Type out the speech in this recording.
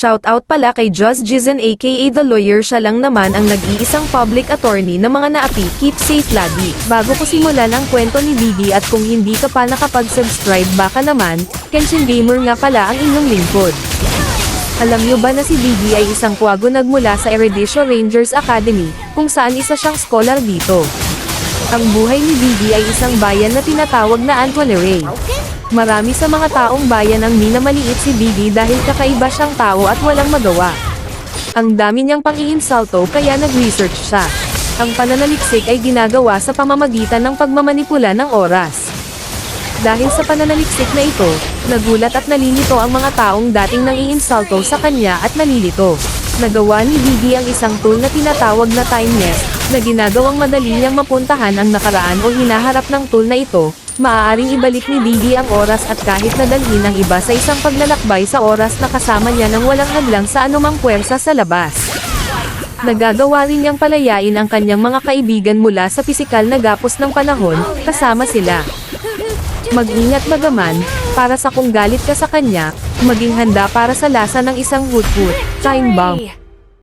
Shoutout pala kay Just Jizen aka The Lawyer siya lang naman ang nag-iisang public attorney na mga naapi keep safe lagi. Bago ko simulan ang kwento ni Didi at kung hindi ka pa nakapag-subscribe baka naman, Kenshin Gamer nga pala ang inyong lingkod. Alam nyo ba na si Didi ay isang kwago nagmula sa Erudition Rangers Academy, kung saan isa siyang scholar dito. Ang buhay ni Didi ay isang bayan na tinatawag na Antoine Marami sa mga taong bayan ang minamaliit si Didi dahil kakaiba siyang tao at walang magawa. Ang dami niyang pang-iinsalto kaya nag-research siya. Ang pananaliksik ay ginagawa sa pamamagitan ng pagmamanipula ng oras. Dahil sa pananaliksik na ito, nagulat at nalilito ang mga taong dating nang iinsalto sa kanya at nalilito. Nagawa ni Didi ang isang tool na tinatawag na time nest, na ginagawang madali niyang mapuntahan ang nakaraan o hinaharap ng tool na ito, maaaring ibalik ni Didi ang oras at kahit nadalhin ang iba sa isang paglalakbay sa oras na kasama niya ng walang hadlang sa anumang puwersa sa labas. Nagagawa rin niyang palayain ang kanyang mga kaibigan mula sa pisikal na gapos ng panahon, kasama sila. Mag-ingat magaman, para sa kung galit ka sa kanya, maging handa para sa lasa ng isang woot-woot, time bomb.